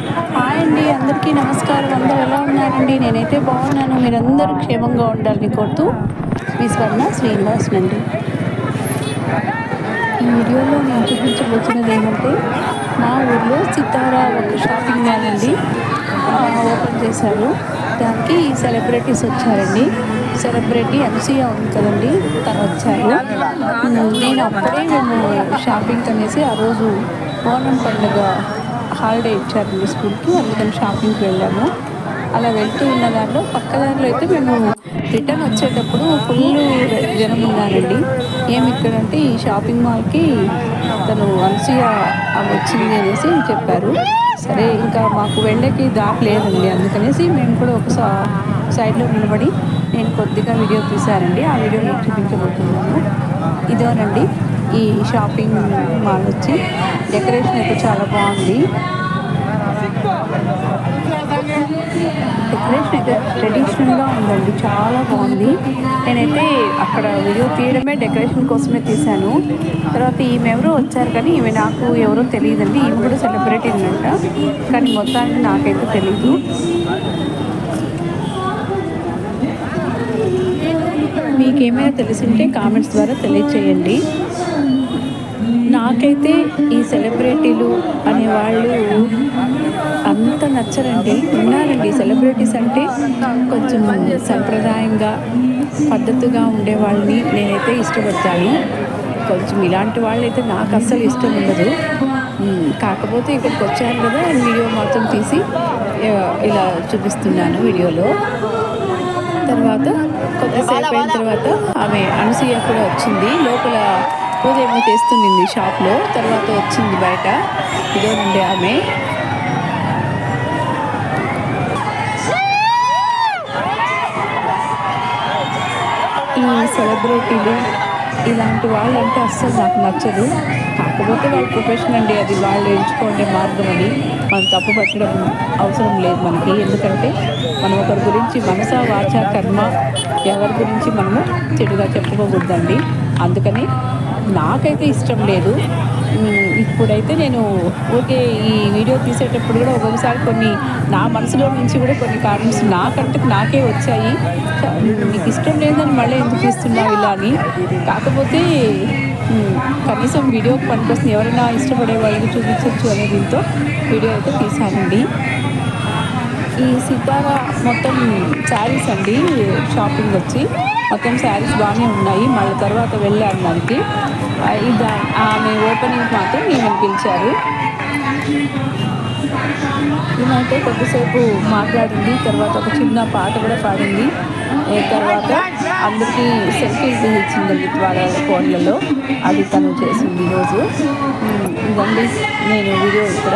Hi అండి అందరికీ నమస్కారం. అందరూ ఎలా ఉన్నారండి? నేనైతే బాగున్నాను. మీరందరూ క్షేమంగా ఉండాలని కోరుతూ మీ స్వర్ణ శ్రీనివాస్ అండి ఈ వీడియోలో నేను చూపించబోతున్నది ఏమంటే మా ఊర్లో సితారా ఒక షాపింగ్ మాల్ అండి. ఓపెన్ చేశారు. దానికి సెలబ్రిటీస్ వచ్చారండి. సెలబ్రిటీ ఎంసీఆ ఉంది కదండి తను వచ్చారు. నేను అప్పుడే మేము షాపింగ్ అనేసి ఆ రోజు ఓనం పండుగ హాలిడే ఇచ్చారండి స్కూల్కి అందుకని షాపింగ్కి వెళ్ళాము. అలా వెళ్తూ ఉన్న దాంట్లో పక్క దారిలో అయితే మేము రిటర్న్ వచ్చేటప్పుడు ఫుల్ జనం ఉన్నారండి. ఏమి ఇక్కడంటే ఈ షాపింగ్ మాల్కి తను అనసూయ ఆమె వచ్చింది అనేసి చెప్పారు. సరే ఇంకా మాకు వెళ్ళకి దారి లేదండి అందుకనేసి మేము కూడా ఒక సైడ్లో నిలబడి నేను కొద్దిగా వీడియో తీశారండి ఆ వీడియో మీకు చూపించబోతున్నాను. ఇదోనండి. ఈ షాపింగ్ మాల్ వచ్చి డెకరేషన్ అయితే చాలా బాగుంది. డెకరేషన్ అయితే ట్రెడిషనల్గా ఉందండి చాలా బాగుంది. నేనైతే అక్కడ వీడియో తీయడమే డెకరేషన్ కోసమే తీశాను. తర్వాత ఈమె ఎవరో వచ్చారు కానీ ఈమె నాకు ఎవరో తెలియదండి ఈమె కూడా సెలబ్రిటీ అంట కానీ మొత్తానికి నాకైతే తెలీదు. మీకేమైనా తెలిసింటే కామెంట్స్ ద్వారా తెలియచేయండి. నాకైతే ఈ సెలబ్రిటీలు అనేవాళ్ళు అంత నచ్చరండి. ఉన్నారండి. సెలబ్రిటీస్ అంటే కొంచెం సంప్రదాయంగా పద్ధతిగా ఉండే వాళ్ళని నేనైతే ఇష్టపడతాను. కొంచెం ఇలాంటి వాళ్ళైతే నాకు అస్సలు ఇష్టం ఉండదు. కాకపోతే ఇక్కడికి వచ్చాను కదా వీడియో మాత్రం తీసి ఇలా చూపిస్తున్నాను వీడియోలో. తర్వాత కొద్దిసేపు అయిన తర్వాత ఆమె అనసూయ కూడా వచ్చింది. లోపల పూజ ఏమో చేస్తుంది షాప్లో. తర్వాత వచ్చింది బయట. ఇదేనండి ఆమె. ఈ సెలబ్రిటీలు ఇలాంటి వాళ్ళంటే అస్సలు నాకు నచ్చదు. కాకపోతే వాళ్ళ ప్రొఫెషన్ అండి అది వాళ్ళు ఎంచుకోండే మార్గం అని మనం తప్పు పట్టడం అవసరం లేదు మనకి. ఎందుకంటే మనం ఒకరి గురించి మనస వాచ కర్మ ఎవరి గురించి మనము చెడుగా చెప్పుకోకూడదండి. అందుకని నాకైతే ఇష్టం లేదు. ఇప్పుడైతే నేను ఓకే ఈ వీడియో తీసేటప్పుడు కూడా ఒక్కొక్కసారి కొన్ని నా మనసులో నుంచి కూడా కొన్ని కామెంట్స్ నాకంటే నాకే వచ్చాయి. మీకు నీకు ఇష్టం లేదని మళ్ళీ ఎందుకు ఇస్తున్నావు ఇలా అని? కాకపోతే కనీసం వీడియోకి పనికొస్తుంది ఎవరైనా ఇష్టపడే వాళ్ళకి చూపించవచ్చు అనే దీంతో వీడియో అయితే తీశానండి. ఈ సితారా మొత్తం శారీస్ అండి షాపింగ్ వచ్చి మొత్తం శారీస్ బాగానే ఉన్నాయి. మళ్ళీ తర్వాత వెళ్ళాను దానికి. ఇది ఆమె ఓపెనింగ్ మాత్రం నేను పిలిచారు. ఈమెతే కొద్దిసేపు మాట్లాడింది తర్వాత ఒక చిన్న పాట కూడా పాడింది. తర్వాత అందరికీ సెల్ఫీస్ ఇచ్చింది వాళ్ళ ఫోన్లలో. అది తను చేసింది ఈరోజు ఇదండి నేను వీడియో ఇక్కడ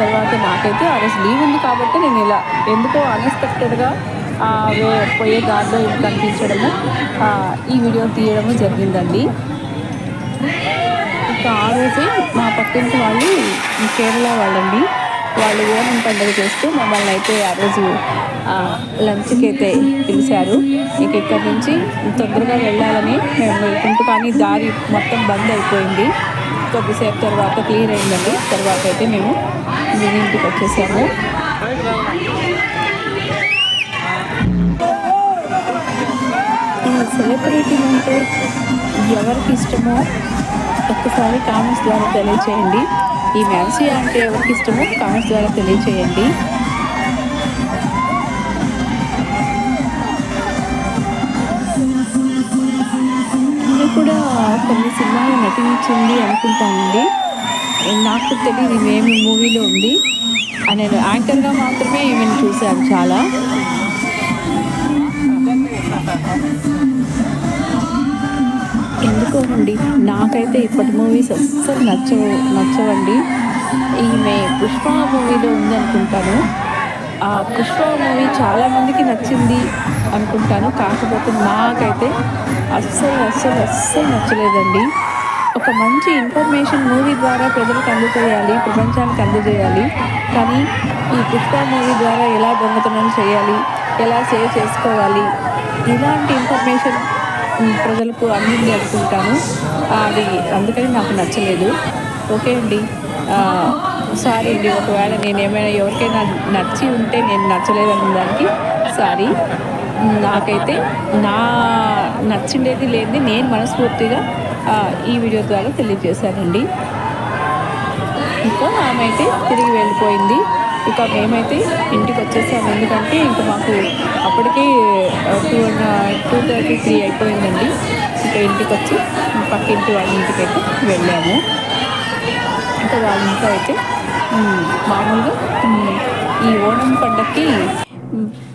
తర్వాత నాకైతే ఆ రోజు లీవ్ ఉంది కాబట్టి నేను ఇలా ఎందుకో అన్ఎక్స్పెక్టెడ్గా పోయే దారిలో కనిపించడము ఈ వీడియో తీయడము జరిగిందండి. ఇంకా ఆ రోజే మా పక్కింటి వాళ్ళు కేరళ వాళ్ళండి. వాళ్ళు ఓనం పండుగ చేస్తూ మమ్మల్ని అయితే ఆ రోజు లంచ్కి అయితే పిలిచారు. ఇక ఇక్కడ నుంచి తొందరగా వెళ్ళాలని మేము వెళ్తుంటూ కానీ దారి మొత్తం బంద్ అయిపోయింది. కొద్దిసేపు తర్వాత క్లియర్ అయిందండి. తర్వాత అయితే మేము మీ ఇంటికి వచ్చేసాము. ఈ సెలబ్రిటీ అంటే ఎవరికి ఇష్టమో ఒక్కసారి కామెంట్స్ ద్వారా తెలియచేయండి. ఈ మ్యాన్సీ అంటే ఎవరికి ఇష్టమో కామెంట్స్ ద్వారా తెలియచేయండి. ఈమె కూడా కొన్ని సినిమాలు నటించింది అనుకుంటానండి. నాకు తెలియదు ఏమి మూవీలో ఉంది. నేను యాంకర్గా మాత్రమే ఈమెను చూశాను చాలా. ఎందుకోనండి నాకైతే ఇప్పటి మూవీస్ అస్సలు నచ్చవు నచ్చవండి. ఈమె పుష్ప మూవీలో ఉందనుకుంటాను. ఆ పుష్ప మూవీ చాలామందికి నచ్చింది అనుకుంటాను. కాకపోతే నాకైతే అస్సలు అస్సలు అస్సలు నచ్చలేదండి. ఒక మంచి ఇన్ఫర్మేషన్ మూవీ ద్వారా ప్రజలకు అందజేయాలి ప్రపంచానికి అందజేయాలి. కానీ ఈ పుష్ప మూవీ ద్వారా ఎలా దొంగతనం చేయాలి ఎలా సేవ్ చేసుకోవాలి ఇలాంటి ఇన్ఫర్మేషన్ ప్రజలకు అందింది అనుకుంటాను అది అందుకని నాకు నచ్చలేదు. ఓకే అండి. సారీ అండి. ఒకవేళ నేను ఏమైనా ఎవరికైనా నచ్చి ఉంటే నేను నచ్చలేదన్న దానికి సారీ. నాకైతే నా నచ్చిండేది లేనిది నేను మనస్ఫూర్తిగా ఈ వీడియో ద్వారా తెలియజేశానండి. ఇంకా ఆమె అయితే తిరిగి వెళ్ళిపోయింది. ఇక మేమైతే ఇంటికి వచ్చేసాము. ఎందుకంటే ఇంకా మాకు అప్పటికే టూ థర్టీ త్రీ అయిపోయిందండి. ఇంకా ఇంటికి వచ్చి పక్కింటి వాళ్ళ ఇంటికి అయితే వెళ్ళాము. ఇంకా వాళ్ళ ఇంట్లో అయితే మామూలుగా ఈ ఓణం పండక్కి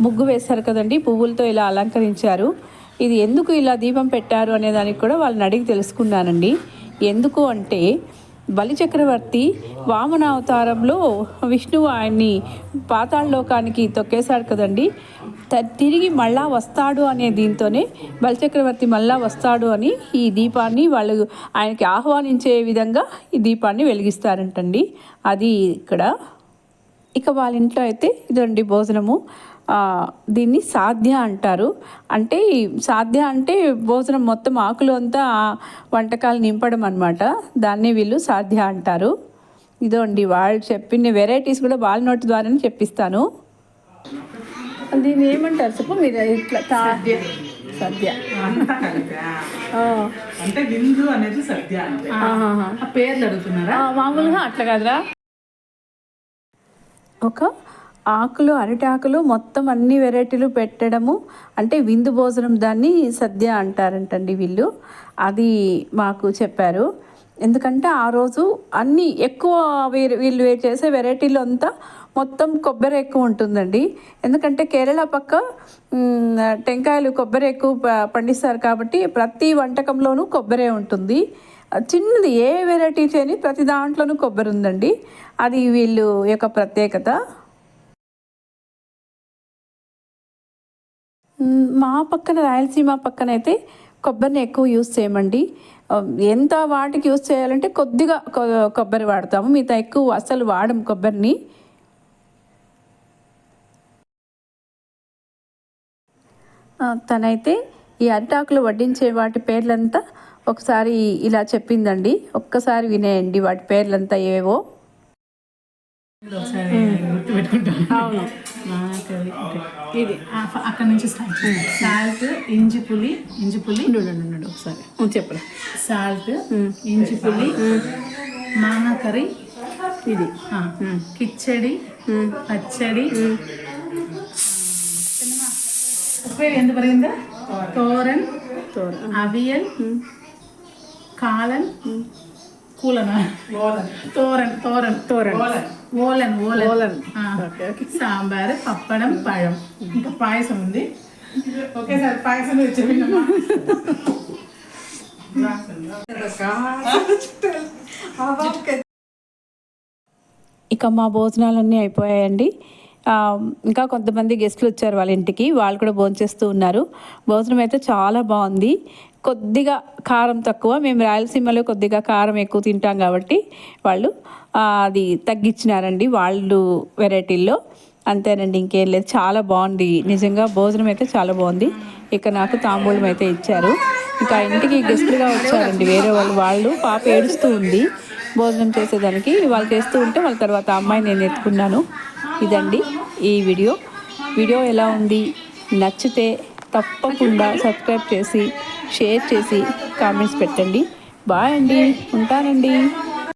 ముగ్గు వేశారు కదండి పువ్వులతో ఇలా అలంకరించారు. ఇది ఎందుకు ఇలా దీపం పెట్టారు అనే దానికి కూడా వాళ్ళని అడిగి తెలుసుకున్నానండి. ఎందుకు అంటే బలిచక్రవర్తి వామన అవతారంలో విష్ణువు ఆయన్ని పాతాళలోకానికి తొక్కేశాడు కదండి. తిరిగి మళ్ళా వస్తాడు అనే దీంతోనే బలిచక్రవర్తి మళ్ళా వస్తాడు అని ఈ దీపాన్ని వాళ్ళు ఆయనకి ఆహ్వానించే విధంగా ఈ దీపాన్ని వెలిగిస్తారంటండి. అది ఇక్కడ. ఇక వాళ్ళ ఇంట్లో అయితే ఇదండి భోజనము. దీన్ని సాధ్య అంటారు. అంటే సాధ్య అంటే భోజనం మొత్తం ఆకులు అంతా వంటకాలు నింపడం అనమాట దాన్ని వీళ్ళు సాధ్య అంటారు. ఇదో అండి వాళ్ళు చెప్పిన వెరైటీస్ కూడా వాళ్ళ నోటి ద్వారానే చెప్పిస్తాను. దీన్ని ఏమంటారు చెప్పు మీరు ఇట్లా సద్య అంటే విందు అనేది సద్య పేర్లు అడుగుతున్నారా? మామూలుగా అట్లా కదరా. ఒక ఆకులు అరిటాకులు మొత్తం అన్ని వెరైటీలు పెట్టడము అంటే విందు భోజనం దాన్ని సద్య అంటారంటండి వీళ్ళు. అది మాకు చెప్పారు. ఎందుకంటే ఆ రోజు అన్ని ఎక్కువ వీరు వీళ్ళు చేసే వెరైటీలు అంతా మొత్తం కొబ్బరి ఎక్కువ ఉంటుందండి. ఎందుకంటే కేరళ పక్క టెంకాయలు కొబ్బరి ఎక్కువ ప- పండిస్తారు కాబట్టి ప్రతి వంటకంలోనూ కొబ్బరే ఉంటుంది. చిన్నది ఏ వెరైటీ చేయని ప్రతి దాంట్లోనూ కొబ్బరి ఉందండి. అది వీళ్ళు యొక్క ప్రత్యేకత. మ్, పక్కన రాయలసీమ పక్కన అయితే కొబ్బరిని ఎక్కువ యూస్ చేయమండి. ఎంత వాటికి యూస్ చేయాలంటే కొద్దిగా కొబ్బరి వాడతాము. మిగతా ఎక్కువ అసలు వాడం కొబ్బరిని. తనైతే ఈ అరిటాకులు వడ్డించే వాటి పేర్లంతా ఒకసారి ఇలా చెప్పిందండి. ఒక్కసారి వినేయండి వాటి పేర్లంతా ఏవో అవును. ఇది అక్కడ నుంచి సాల్ట్ ఇంజి పులి ఇంజి పులి. ఉండు ఒకసారి. చెప్పరా. సాల్ట్ ఇంజి పులి. మాంగ కర్రీ ఇది. కిచ్చడి పచ్చడి. ఉప్పు ఎంత పరిగిందా తోరన్. తోరన్. అవియల్ కాలన్ కూలనా? తోరన్ తోరన్ తోరన్. ఓలన్ ఓలన్ ఓలన్. సాంబార్ పప్పడం పഴం ఇంకా పాయసం ఉంది. ఒకేసారి పాయసం వచ్చేవినమ్మా ఇక మా భోజనాలన్నీ అయిపోయాయండి. ఇంకా కొంతమంది గెస్ట్లు వచ్చారు వాళ్ళ ఇంటికి వాళ్ళు కూడా భోంచేస్తూ ఉన్నారు. భోజనం అయితే చాలా బాగుంది. కొద్దిగా కారం తక్కువ. మేము రాయలసీమలో కొద్దిగా కారం ఎక్కువ తింటాం కాబట్టి వాళ్ళు అది తగ్గించినారండి వాళ్ళు వెరైటీల్లో. అంతేనండి ఇంకేం లేదు. చాలా బాగుంది. నిజంగా భోజనం అయితే చాలా బాగుంది. ఇక నాకు తాంబూలం అయితే ఇచ్చారు. ఇంకా ఇంటికి గెస్ట్లుగా వచ్చారండి. వేరే వాళ్ళు వాళ్ళు పాప ఏడుస్తూ ఉంది. భోజనం చేసేదానికి వాళ్ళు చేస్తూ ఉంటే వాళ్ళ తర్వాత అమ్మాయి నేను ఎత్తుకున్నాను. ఇదండి ఈ వీడియో. వీడియో ఎలా ఉంది? నచ్చితే తప్పకుండా సబ్స్క్రైబ్ చేసి షేర్ చేసి కామెంట్స్ పెట్టండి. బాయ్ అండి. ఉంటానండి.